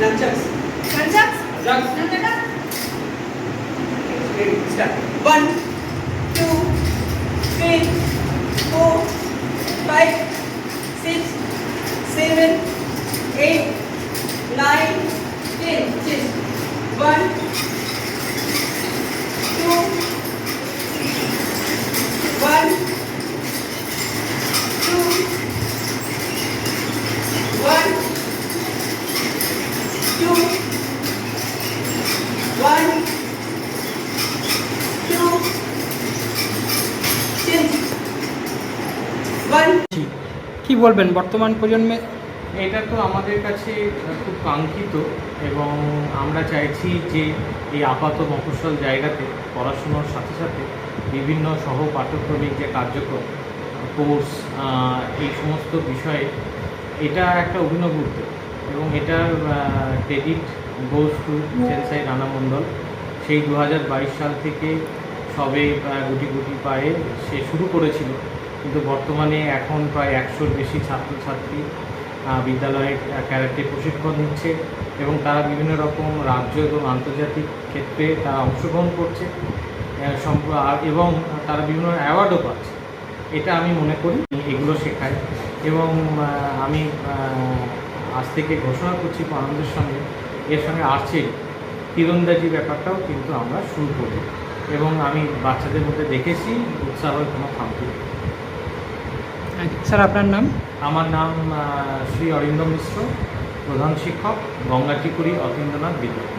Nunchucks. Nunchucks? Jugs. Nunchucks? Ready. Start. One, two, three, four, five, six, seven, eight, nine, ten. One, two, one, কি বলবেন বর্তমান প্রজন্মে? এটা তো আমাদের কাছে খুব কাঙ্ক্ষিত এবং আমরা চাইছি যে এই আপাত মফস্বল জায়গাতে পড়াশুনোর সাথে সাথে বিভিন্ন সহ পাঠ্যক্রমিক যে কার্যক্রম কোর্স এই সমস্ত বিষয়ে এটা একটা অভিনব উদ্যোগ এবং এটার credit goes to sensei Rana Mondal সেই দু হাজার বাইশ সাল থেকে সবে গুটি গুটি পায়ে সে শুরু করেছিল। কিন্তু বর্তমানে এখন প্রায় একশোর বেশি ছাত্রছাত্রী বিদ্যালয়ে আহ, ক্যারাটে প্রশিক্ষণ নিচ্ছে এবং তারা বিভিন্ন রকম রাজ্য এবং আন্তর্জাতিক ক্ষেত্রে তারা অংশগ্রহণ করছে এবং তারা বিভিন্ন অ্যাওয়ার্ডও পাচ্ছে এটা আমি মনে করি এগুলো শেখায় এবং আমি আজ থেকে ঘোষণা করছি আনন্দের সঙ্গে এর সঙ্গে আর্চের তীরন্দাজি ব্যাপারটাও কিন্তু আমরা শুরু করি এবং আমি বাচ্চাদের মধ্যে দেখেছি উৎসাহের কোনো খামতি। স্যার আপনার নাম? আমার নাম শ্রী অরিন্দম মিশ্র প্রধান শিক্ষক গঙ্গাটিকুড়ি অতীন্দ্রনাথ বিদ্যালয়